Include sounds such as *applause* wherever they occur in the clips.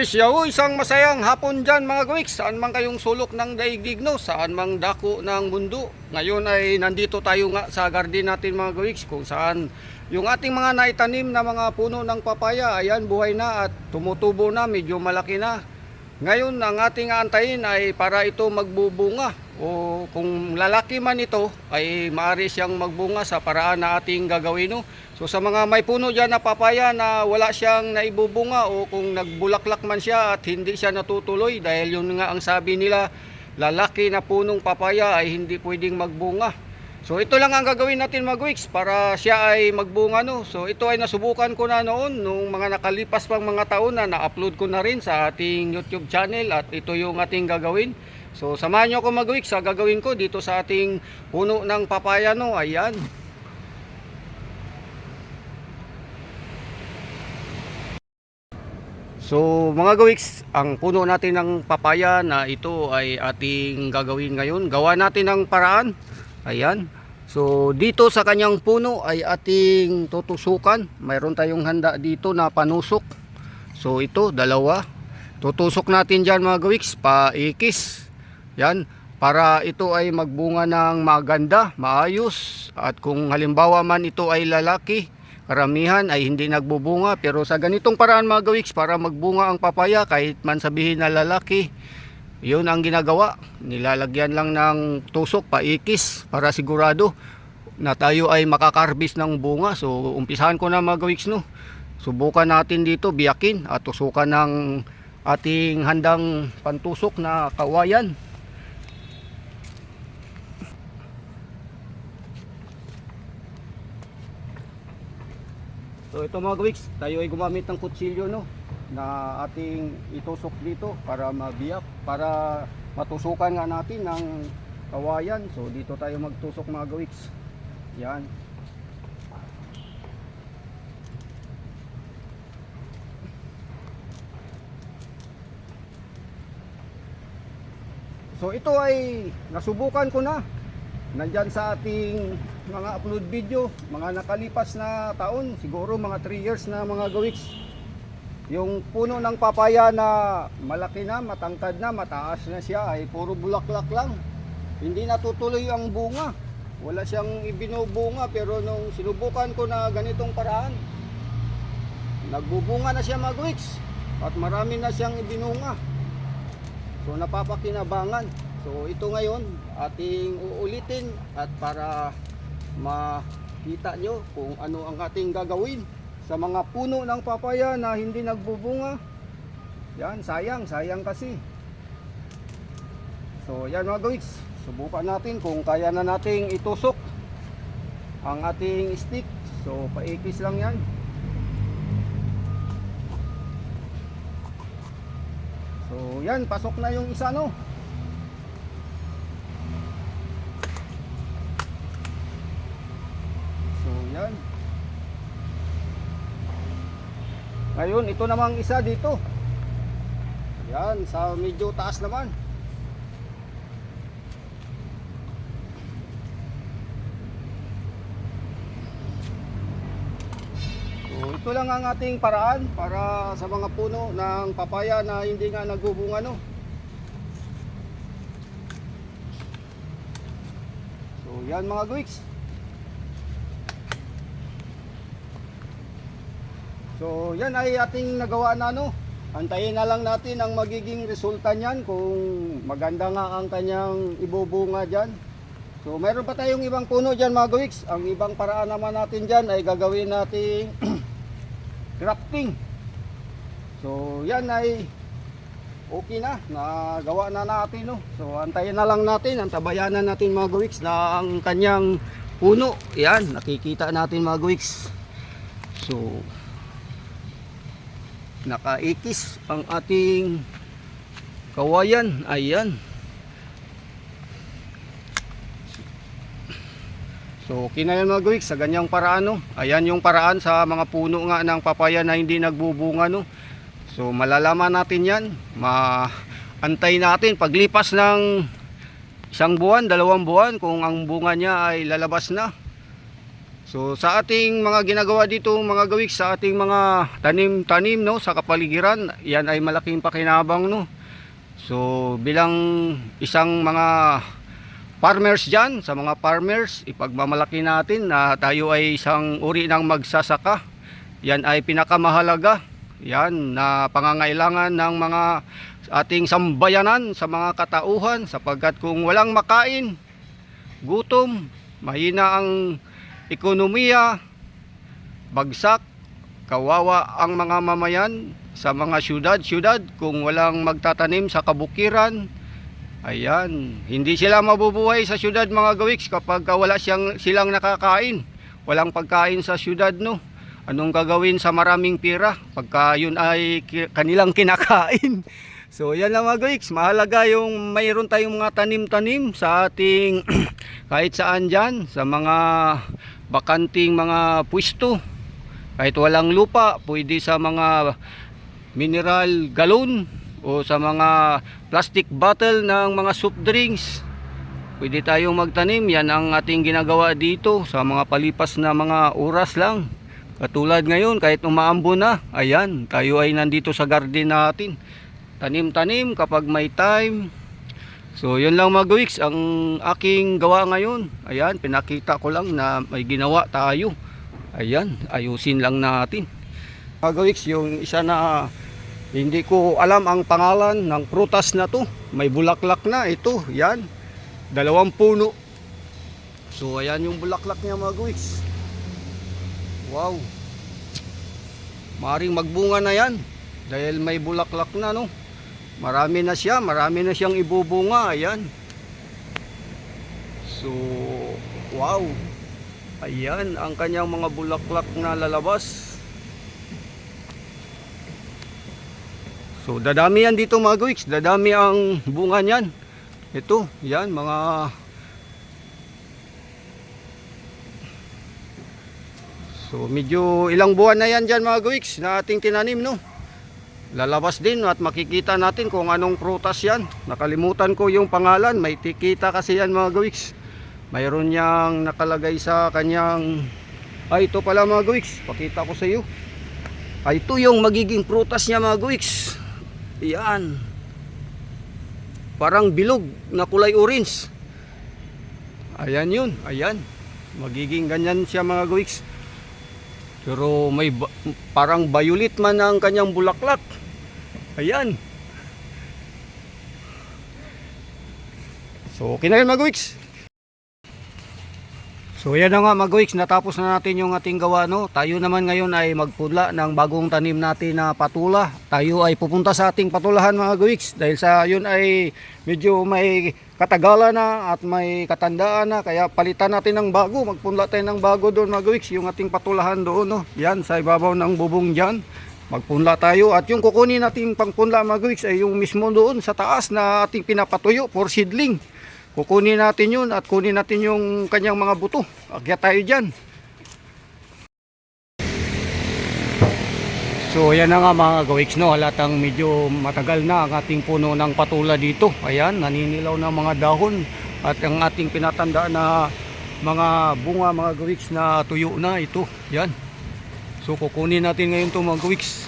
Yes, yaw, isang masayang hapon dyan mga gawiks. Saan man kayong sulok ng daigdig no, saan mang dako ng mundo. Ngayon ay nandito tayo nga sa garden natin mga gawiks kung saan yung ating mga naitanim na mga puno ng papaya, ayan buhay na at tumutubo na, medyo malaki na. Ngayon ang ating aantayin ay para ito magbubunga o kung lalaki man ito ay maaari siyang magbunga sa paraan na ating gagawin no. So sa mga may puno dyan na papaya na wala siyang naibubunga o kung nagbulaklak man siya at hindi siya natutuloy dahil yun nga ang sabi nila lalaki na punong papaya ay hindi pwedeng magbunga. So ito lang ang gagawin natin mag weeks para siya ay magbunga no. So ito ay nasubukan ko na noon nung mga nakalipas pang mga taon na na-upload ko na rin sa ating YouTube channel at ito yung ating gagawin. So samahan niyo ako mag weeks sa gagawin ko dito sa ating puno ng papaya no. Ayan. So mga gawiks, ang puno natin ng papaya na ito ay ating gagawin ngayon. Gawa natin ng paraan. Ayan. So dito sa kanyang puno ay ating tutusukan. Mayroon tayong handa dito na panusok. So ito, dalawa. Tutusok natin dyan mga gawiks, paikis. Yan. Para ito ay magbunga ng maganda, maayos. At kung halimbawa man ito ay lalaki, karamihan ay hindi nagbubunga pero sa ganitong paraan mga gawiks para magbunga ang papaya kahit man sabihin na lalaki yun ang ginagawa nilalagyan lang ng tusok paikis para sigurado na tayo ay makakarbis ng bunga so umpisahan ko na mga gawiks no subukan natin dito biyakin at tusukan ng ating handang pantusok na kawayan So ito mga gawiks, tayo ay gumamit ng kutsilyo no na ating itusok dito para mabiyak, para matusukan nga natin ng kawayan. So dito tayo magtusok mga gawiks. Yan. So ito ay nasubukan ko na. Nandyan sa ating mga upload video, mga nakalipas na taon, siguro mga 3 years na mga gawiks. Yung puno ng papaya na malaki na, matangkad na, mataas na siya ay puro bulaklak lang. Hindi natutuloy ang bunga. Wala siyang ibinubunga pero nung sinubukan ko na ganitong paraan, nagbubunga na siya mga gawiks at marami na siyang ibinunga. So napapakinabangan. So ito ngayon ating uulitin at para makita nyo kung ano ang ating gagawin sa mga puno ng papaya na hindi nagbubunga. Yan, sayang, sayang kasi. So yan mga gawiks, subukan natin kung kaya na nating itusok ang ating stick. So paikis lang yan. So yan, pasok na yung isa no. So yan. Ngayon, ito namang isa dito. Yan, sa medyo taas naman. So, ito lang ang ating paraan para sa mga puno ng papaya na hindi nga nagbubunga no. So, yan mga guwiks. So, yan ay ating nagawa na no. Antayin na lang natin ang magiging resulta niyan kung maganda nga ang kanyang ibubunga diyan. So, meron pa tayong ibang puno diyan mga gawiks. Ang ibang paraan naman natin diyan ay gagawin nating grafting. *clears throat* So, yan ay okay na. Nagawa na natin no. So, antayin na lang natin, antabayanan natin mga gawiks na ang kanyang puno. Yan, nakikita natin mga gawiks. So, nakaikis ang ating kawayan. Ayan. So okay na yan mga gawiks sa ganyang paraan no? ayan yung paraan sa mga puno nga ng papaya na hindi nagbubunga no? so malalaman natin yan. Maantay natin. Paglipas ng isang buwan, dalawang buwan kung ang bunga niya ay lalabas na So sa ating mga ginagawa dito mga gawik sa ating mga tanim-tanim no sa kapaligiran, yan ay malaking pakinabang no. So bilang isang mga farmers diyan, sa mga farmers, ipagmamalaki natin na tayo ay isang uri ng magsasaka. Yan ay pinakamahalaga. Yan na pangangailangan ng mga ating sambayanan sa mga katauhan sapagkat kung walang makain, gutom, mahina ang ekonomiya, bagsak, kawawa ang mga mamayan sa mga syudad-syudad kung walang magtatanim sa kabukiran. Ayan, hindi sila mabubuhay sa syudad mga gawiks kapag wala siyang, silang nakakain. Walang pagkain sa syudad no. Anong gagawin sa maraming pira pagka yun ay kanilang kinakain? *laughs* So yan lang mga gawiks, mahalaga yung mayroon tayong mga tanim-tanim sa ating *clears throat* kahit saan dyan, sa mga bakanting mga pwesto. Kahit walang lupa, pwede sa mga mineral galon o sa mga plastic bottle ng mga soft drinks. Pwede tayong magtanim, yan ang ating ginagawa dito sa mga palipas na mga oras lang. Katulad ngayon, kahit umaambo na, ayan, tayo ay nandito sa garden natin. Tanim-tanim kapag may time. So, yun lang mga gawiks, ang aking gawa ngayon. Ayan, pinakita ko lang na may ginawa tayo. Ayan, ayusin lang natin. Mga gawiks, yung isa na hindi ko alam ang pangalan ng prutas na to. May bulaklak na ito, yan. Dalawang puno. So, ayan yung bulaklak niya mga gawiks. Wow. Maring magbunga na yan. Dahil may bulaklak na no. Marami na siya, marami na siyang ibubunga, ayan. So, wow. Ayan ang kanyang mga bulaklak na lalabas. So, dadami yan dito mga guwiks. Dadami ang bunga niyan. Ito, yan, mga So, medyo ilang buwan na yan dyan mga guwiks na ating tinanim, no? Lalabas din at makikita natin kung anong prutas yan. Nakalimutan ko yung pangalan. May tikita kasi yan mga gawiks. Mayroon niyang nakalagay sa kanyang... Ay, ito pala mga gawiks. Pakita ko sa iyo. Ay, ito yung magiging prutas niya mga gawiks. Yan. Parang bilog na kulay orange. Ayan yun. Ayan. Magiging ganyan siya mga gawiks. Pero may ba- parang violet man ang kanyang bulaklak. Ayan. So, okay na yun mga gawiks. So, yan na nga mga gawiks. Natapos na natin yung ating gawa. No? Tayo naman ngayon ay magpudla ng bagong tanim natin na patula. Tayo ay pupunta sa ating patulahan mga gawiks. Dahil sa yun ay medyo may katagalan na at may katandaan na. Kaya palitan natin ng bago. Magpunla tayo ng bago doon mga gawiks. Yung ating patulahan doon. No? Yan sa ibabaw ng bubong dyan. Magpunla tayo. At yung kukunin nating pangpunla mga gawiks ay yung mismo doon sa taas na ating pinapatuyo for seedling. Kukunin natin yun at kunin natin yung kanyang mga buto. Akyat tayo dyan. So ayan na nga mga gawiks no, halatang medyo matagal na ang ating puno ng patula dito. Ayan, naninilaw na mga dahon at ang ating pinatanda na mga bunga mga gawiks na tuyo na ito. Yan. So kukunin natin ngayon to mga gawiks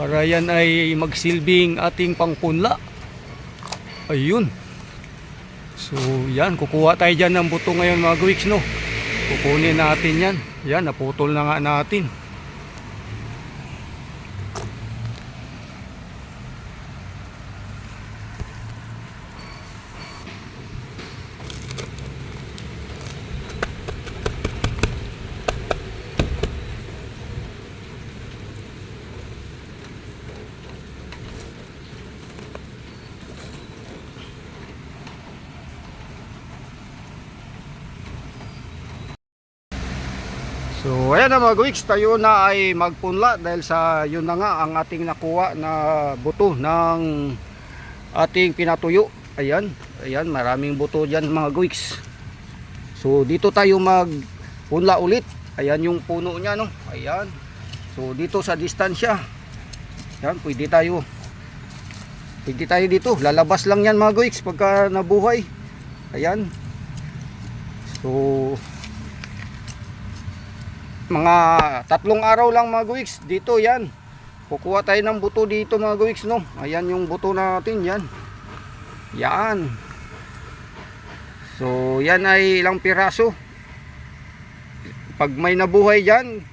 para yan ay magsilbing ating pangpunla. Ayun. So yan, kukuha tayo dyan ng buto ngayon mga gawiks no. Kukunin natin yan. Yan, naputol na nga natin. So ayan na mga gawiks, tayo na ay magpunla dahil sa yun na nga ang ating nakuha na buto ng ating pinatuyo. Ayan, ayan maraming buto dyan mga gawiks. So dito tayo magpunla ulit. Ayan yung puno niya no. Ayan. So dito sa distansya. Yan, pwede tayo. Pwede tayo dito. Lalabas lang yan mga gawiks pagka nabuhay. Ayan. So mga tatlong araw lang mga guwiks dito yan. Kukuha tayo ng buto dito mga guwiks no? Ayan yung buto natin yan. Yan. So yan ay ilang piraso. Pag may nabuhay dyan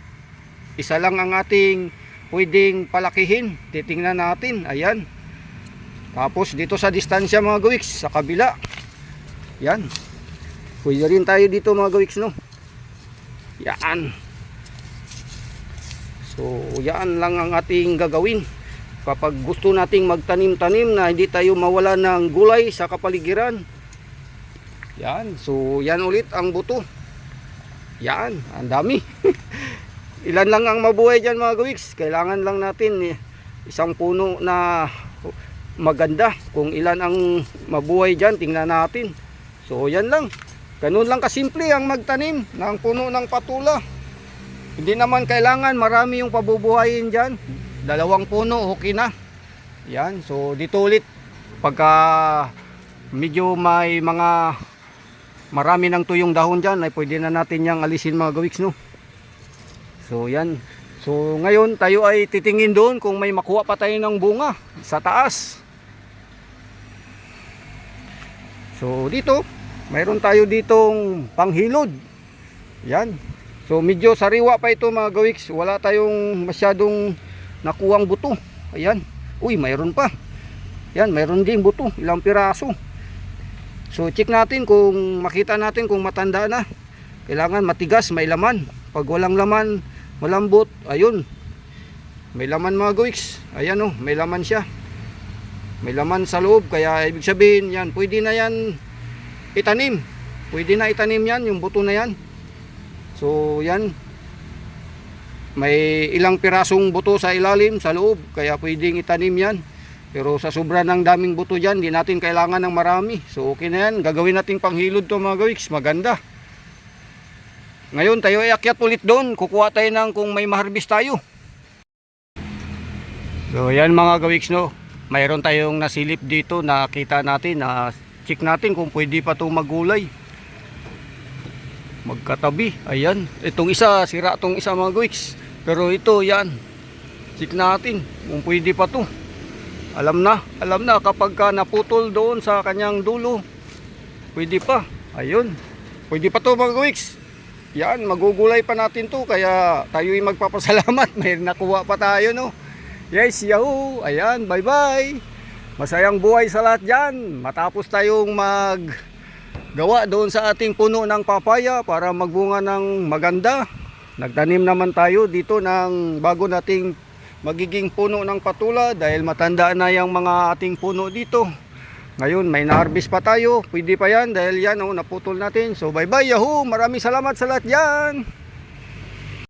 isa lang ang ating pwedeng palakihin. Titingnan natin. Ayan. Tapos dito sa distansya mga guwiks sa kabila. Yan. Pwede rin tayo dito mga guwiks no? Yan So, yan lang ang ating gagawin. Kapag gusto nating magtanim-tanim na hindi tayo mawala ng gulay sa kapaligiran. Yan. So, yan ulit ang buto. Yan. Ang dami. *laughs* Ilan lang ang mabuhay dyan mga gawiks. Kailangan lang natin eh, isang puno na maganda. Kung ilan ang mabuhay dyan, tingnan natin. So, yan lang. Ganun lang kasimple ang magtanim ng puno ng patula. Hindi naman kailangan marami yung pabubuhayin dyan. Dalawang puno, okay na. Yan, so dito ulit. Pagka medyo may mga marami ng tuyong dahon dyan, ay pwede na natin yung alisin mga gawiks, no? So yan. So ngayon tayo ay titingin doon kung may makuha pa tayo ng bunga sa taas. So dito, mayroon tayo ditong panghilod. Yan. So medyo sariwa pa ito mga gawiks. Wala tayong masyadong nakuwang buto. Ayan. Uy, mayroon pa. Yan, mayroon ding buto. Ilang piraso. So check natin kung makita natin kung matanda na. Kailangan matigas, may laman. Pag walang laman, malambot. Ayun. May laman mga gawiks. Ayan oh, may laman siya. May laman sa loob. Kaya ibig sabihin, yan, pwede na yan itanim. Pwede na itanim yan, yung buto na yan. So yan may ilang pirasong buto sa ilalim, sa loob, kaya pwedeng itanim yan. Pero sa sobra ng daming buto dyan, di natin kailangan ng marami. So okay na yan, gagawin nating panghilod to mga gawiks, maganda. Ngayon tayo ay akyat ulit doon, kukuha tayo ng kung may maharbis tayo. So yan mga gawiks no, mayroon tayong nasilip dito, nakita natin, na check natin kung pwede pa itong magulay magkatabi. Ayan. Itong isa, sira itong isa mga guwiks. Pero ito, yan. Check natin kung pwede pa to. Alam na, alam na kapag ka naputol doon sa kanyang dulo, pwede pa. Ayun. Pwede pa to mga guwiks. Yan, magugulay pa natin to kaya tayo'y magpapasalamat. *laughs* May nakuha pa tayo no. Yes, yahoo. Ayan, bye-bye. Masayang buhay sa lahat dyan. Matapos tayong mag gawa doon sa ating puno ng papaya para magbunga ng maganda. Nagtanim naman tayo dito ng bago nating magiging puno ng patula dahil matanda na yung mga ating puno dito. Ngayon may na-harvest pa tayo, pwede pa yan dahil yan oh, naputol natin. So bye bye yahoo, maraming salamat sa lahat yan.